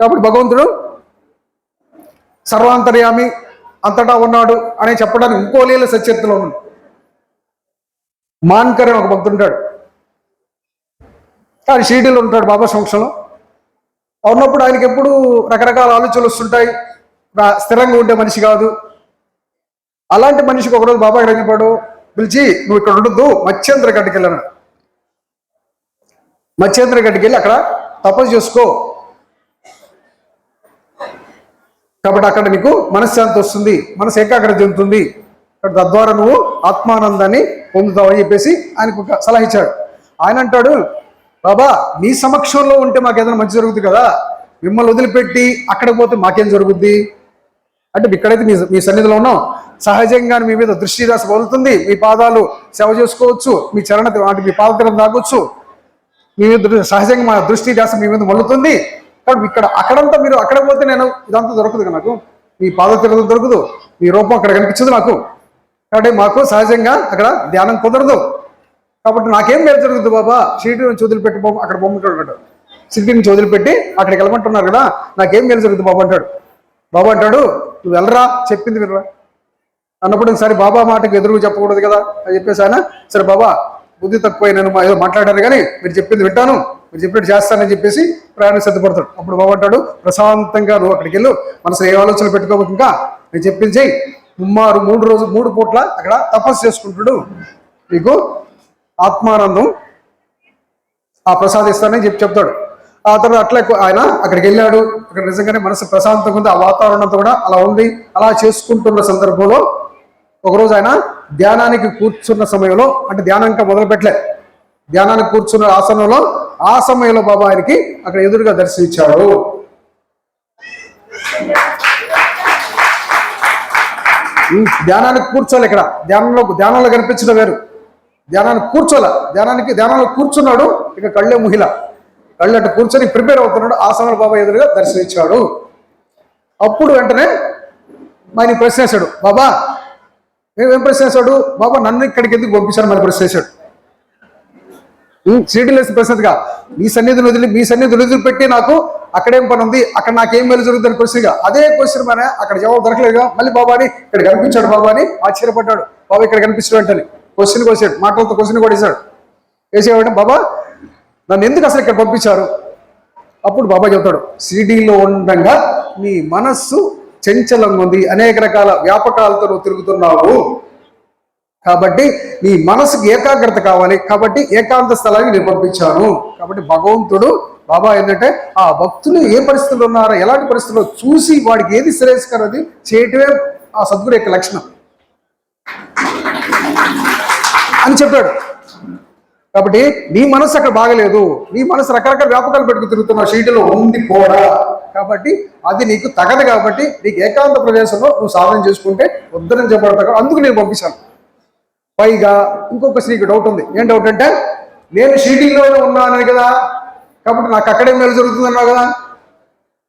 కాబట్టి భగవంతుడు సర్వాంతర్యామి అంతటా ఉన్నాడు అని చెప్పడానికి ఇంకో లీల సత్యత్తులో ఉంది మాన్కర్ అని ఒక భక్తుంటాడు కానీ ఆయన షీడీలో ఉంటాడు బాబా సంవత్సరంలో ఉన్నప్పుడు ఆయనకి ఎప్పుడు రకరకాల ఆలోచనలు వస్తుంటాయి. స్థిరంగా ఉండే మనిషి కాదు. అలాంటి మనిషికి ఒకరోజు బాబా ఎక్కడ చెప్పాడు? పిలిచి నువ్వు ఇక్కడ ఉండొద్దు మత్స్యేంద్ర గడ్డకి వెళ్ళాను మత్స్యేంద్ర గడ్డకి వెళ్ళి అక్కడ తపస్సు చేసుకో. కాబట్టి అక్కడ నీకు మనశ్శాంతి వస్తుంది మనసు ఏకాగ్రత చెందుతుంది. తద్వారా నువ్వు ఆత్మానందాన్ని పొందుతావు అని చెప్పేసి ఆయనకు ఒక సలహా ఇచ్చాడు. ఆయన అంటాడు బాబా మీ సమక్షంలో ఉంటే మాకు ఏదైనా మంచి జరుగుతుంది కదా? మిమ్మల్ని వదిలిపెట్టి అక్కడికి పోతే మాకేం జరుగుద్ది? అంటే ఇక్కడైతే మీ మీ సన్నిధిలో ఉన్నాం. సహజంగా మీ మీద దృష్టి రాసి వదులుతుంది. మీ పాదాలు సేవ చేసుకోవచ్చు. మీ చరణ అంటే మీ పాదతరం తాగొచ్చు. మీ మీద సహజంగా మా దృష్టి రాసి మీ మీద మళ్ళుతుంది. కాబట్టి ఇక్కడ అక్కడంతా మీరు అక్కడ పోతే నేను ఇదంతా దొరకదు నాకు. మీ పాదతీరం దొరకదు. మీ రూపం అక్కడ కనిపించదు నాకు. కాబట్టి మాకు సహజంగా అక్కడ ధ్యానం కుదరదు. కాబట్టి నాకేం మేలు జరుగుతుంది బాబా? షీటీ నుంచి వదిలిపెట్టి బొమ్మ అక్కడ బొమ్మ ఉంటాడు సిటీ నుంచి వదిలిపెట్టి అక్కడికి వెళ్ళమంటున్నారు కదా. నాకేం మేలు జరుగుతుంది బాబా అంటాడు. బాబా అంటాడు నువ్వు వెళ్ళరా? చెప్పింది వినరా? అన్నప్పుడు సరే బాబా మాటకు ఎదురు చెప్పకూడదు కదా అని చెప్పేసి ఆయన సరే బాబా బుద్ధి తక్కువ నేను మా- ఏదో మాట్లాడారు కానీ మీరు చెప్పింది వింటాను. మీరు చెప్పినట్టు చేస్తానని చెప్పేసి ప్రయాణం సిద్ధపడతాడు. అప్పుడు బాబా ప్రశాంతంగా నువ్వు అక్కడికి వెళ్ళు. మనసు ఏ ఆలోచనలు పెట్టుకోవచ్చు ఇంకా నేను చెప్పింది చెయ్యి. ముమ్మారు మూడు రోజు మూడు పూట్ల అక్కడ తపస్సు చేసుకుంటాడు. నీకు ఆత్మానందం ఆ ప్రసాదిస్తానని చెప్పి చెప్తాడు. ఆ తర్వాత అట్లా ఆయన అక్కడికి వెళ్ళాడు. అక్కడ నిజంగానే మనసు ప్రశాంతంగా ఉంది. ఆ వాతావరణం కూడా అలా ఉంది. అలా చేసుకుంటున్న సందర్భంలో ఒకరోజు ఆయన ధ్యానానికి కూర్చున్న సమయంలో అంటే ధ్యానం ఇంకా మొదలు పెట్టలే ధ్యానానికి కూర్చున్న ఆసనంలో ఆ సమయంలో బాబా ఆయనకి అక్కడ ఎదురుగా దర్శించాడు. ధ్యానానికి కూర్చోలే ఇక్కడ. ధ్యానంలో ధ్యానంలో కనిపించడం వేరు. ధ్యానానికి కూర్చోలే ధ్యానానికి ధ్యానంలో కూర్చున్నాడు ఇక కళ్ళే ముహిల. కళ్ళు అటు కూర్చొని ప్రిపేర్ అవుతున్నాడు. ఆ సమయంలో బాబా ఎదురుగా దర్శనమిచ్చాడు అప్పుడు వెంటనే ఆయన ప్రశ్న వేశాడు బాబా ఏం ప్రశ్న వేశాడు? బాబా నన్ను ఇక్కడికి ఎందుకు పంపించాను మరి ప్రశ్న వేశాడు. సీడీలు వేసిన మీ సన్నిధిని వదిలి మీ సన్నిధిని వదిలిపెట్టి నాకు అక్కడేం పని ఉంది అక్కడ నాకేం మేలు జరుగుతుంది క్వశ్చన్గా అదే క్వశ్చన్ మన అక్కడ జవాబు దొరకలేదుగా మళ్ళీ బాబాని ఇక్కడ కనిపించాడు బాబాని ఆశ్చర్యపడ్డాడు. బాబా ఇక్కడ కనిపించడం వెంటనే క్వశ్చన్ వచ్చాడు. మాటలతో క్వశ్చన్ కూడా వేశాడు. వేసేవాడు బాబా నన్ను ఎందుకు అసలు ఇక్కడ పంపించారు? అప్పుడు బాబా చెప్తాడు సిడీలో ఉండగా నీ మనస్సు చంచలంగా ఉంది అనేక రకాల వ్యాపకాలతో నువ్వు తిరుగుతున్నావు. కాబట్టి నీ మనసుకి ఏకాగ్రత కావాలి. కాబట్టి ఏకాంత స్థలానికి నేను పంపించాను. కాబట్టి భగవంతుడు బాబా ఏంటంటే ఆ భక్తులు ఏ పరిస్థితుల్లో ఉన్నారో ఎలాంటి పరిస్థితుల్లో చూసి వాడికి ఏది శ్రేయస్కరది చేయటమే ఆ సద్గురు యొక్క లక్షణం. అని చెప్పాడు. కాబట్టి నీ మనసు అక్కడ బాగలేదు. నీ మనసు రకరకాల వ్యాపకాలు పెట్టుకు తిరుగుతున్న షీటులో ఉంది కూడా కాబట్టి అది నీకు తగదు కాబట్టి నీకు ఏకాంత ప్రదేశంలో నువ్వు సాధన చేసుకుంటే ఉద్ధరణ అందుకు నేను పంపించాను. పైగా ఇంకొక స్త్రీకి డౌట్ ఉంది. ఏం డౌట్ అంటే నేను షీటింగ్లోనే ఉన్నాను కదా. కాబట్టి నాకు అక్కడే మేలు జరుగుతుంది అన్నావు కదా.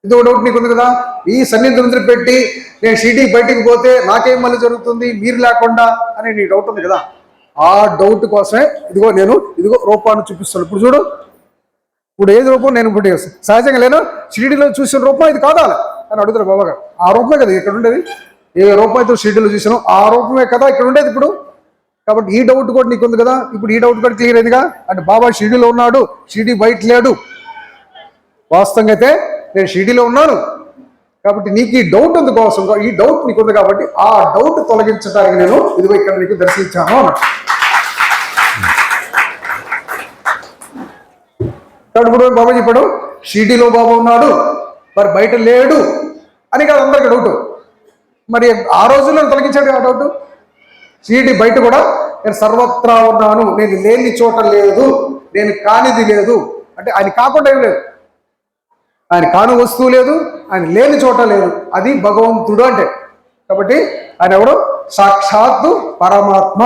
ఇది ఒక డౌట్ నీకు ఉంది కదా. ఈ సన్నిధి పెట్టి నేను షీటింగ్ బయటికి పోతే నాకేం మళ్ళీ జరుగుతుంది? మీరు లేకుండా అని నీ డౌట్ ఉంది కదా. ఆ డౌట్ కోసమే ఇదిగో నేను ఇదిగో రూపాన్ని చూపిస్తాను. ఇప్పుడు చూడు. ఇప్పుడు ఏది రూపం? నేను ఇప్పుడు చేస్తాను. సహజంగా నేను షిరిడీలో చూసిన రూపం ఇది కాదా? అని అడుగుతారు బాబా గారు ఆ రూపమే కదా ఇక్కడ ఉండేది. ఏ రూపం అయితే షిరిడిలో చూసాను ఆ రూపమే కదా ఇక్కడ ఉండేది ఇప్పుడు. కాబట్టి ఈ డౌట్ కూడా నీకు ఉంది కదా? ఇప్పుడు ఈ డౌట్ కూడా క్లియర్ అయిందిగా? అంటే బాబా షిడీలో ఉన్నాడు షిరిడి బయట లేడు. వాస్తవంగా అయితే నేను షిడీలో ఉన్నాను. కాబట్టి నీకు ఈ డౌట్ ఉంది కోసం. ఈ డౌట్ నీకు ఉంది కాబట్టి ఆ డౌట్ తొలగించడానికి నేను ఇదిగో ఇక్కడ నీకు దర్శించాను అన్నాడు కాబట్టి ఇప్పుడు బాబా చెప్పాడు షిడీలో బాబా ఉన్నాడు మరి బయట లేడు అని కాదు అందరికీ డౌట్ మరి ఆ రోజుల్లో తొలగించాడు ఆ డౌట్ షిరిడి బయట కూడా నేను సర్వత్రా ఉన్నాను నేను లేని చోట లేదు నేను కానిది లేదు. అంటే ఆయన కాకుండా ఏం లేదు. ఆయన కాను వస్తువు లేదు ఆయన లేని చోట లేదు. అది భగవంతుడు అంటే. కాబట్టి ఆయన ఎవరు? సాక్షాత్తు పరమాత్మ.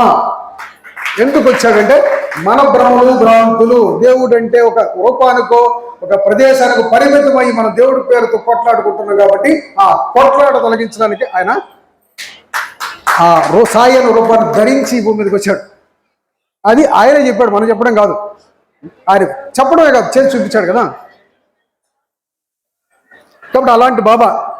ఎందుకు వచ్చాడంటే మన భ్రమలు భ్రాంతులు దేవుడు అంటే ఒక రూపానికో ఒక ప్రదేశానికి పరిమితమై మన దేవుడి పేరుతో కొట్లాడుకుంటున్నాం కాబట్టి ఆ కొట్లాట తొలగించడానికి ఆయన ఆ రో సాయి రూపాన్ని ధరించి భూమి మీదకి వచ్చాడు. అది ఆయనే చెప్పాడు మనం చెప్పడం కాదు. ఆయన చెప్పడమే కాదు చేసి చూపించాడు కదా. కాబట్టి అలాంటి బాబా